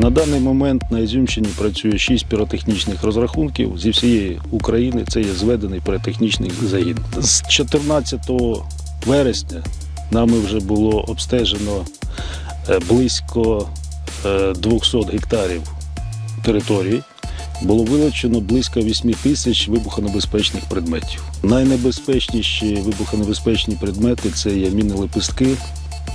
На даний момент на Ізюмщині працює 6 піротехнічних розрахунків зі всієї України. Це є зведений піротехнічний загін. З 14 вересня нами вже було обстежено е, близько е, 200 гектарів території. Було вилучено близько 8 тисяч вибухонебезпечних предметів. Найнебезпечніші вибухонебезпечні предмети це є міни лепестки,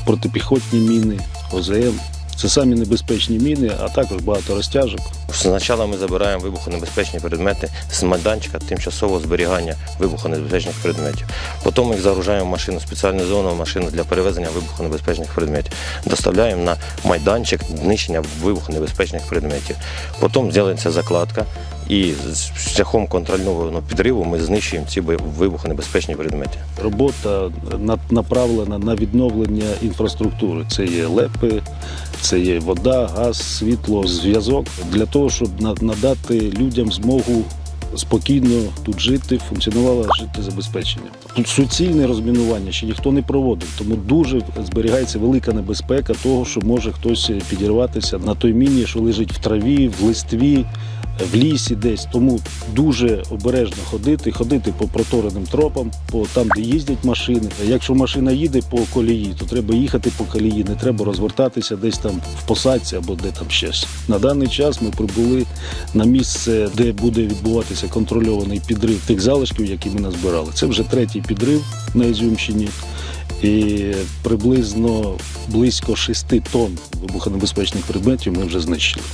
протипіхотні міни, ОЗМ. Це самі небезпечні міни, а також багато розтяжок. Спочатку ми забираємо вибухонебезпечні предмети з майданчика тимчасового зберігання вибухонебезпечних предметів. Потім їх загружаємо в машину, спеціалізовану машину для перевезення вибухонебезпечних предметів. Доставляємо на майданчик знищення вибухонебезпечних предметів. Потім зробиться закладка і з шляхом контрольного підриву ми знищуємо ці вибухонебезпечні предмети. Робота на- направлена на відновлення інфраструктури. Це є лепи, це є вода, газ, світло, зв'язок для того, щоб на- надати людям змогу спокійно тут жити, функціонувало життєзабезпечення. Тут суцільне розмінування ще ніхто не проводив, тому дуже зберігається велика небезпека того, що може хтось підірватися на той міні, що лежить в траві, в листві. В лісі десь тому дуже обережно ходити, ходити по протореним тропам, по там, де їздять машини. Якщо машина їде по колії, то треба їхати по колії, не треба розвертатися десь там в посадці або де там щось. На даний час ми прибули на місце, де буде відбуватися контрольований підрив тих залишків, які ми назбирали. Це вже третій підрив на Ізюмщині. І приблизно близько 6 тонн вибухонебезпечних предметів ми вже знищили.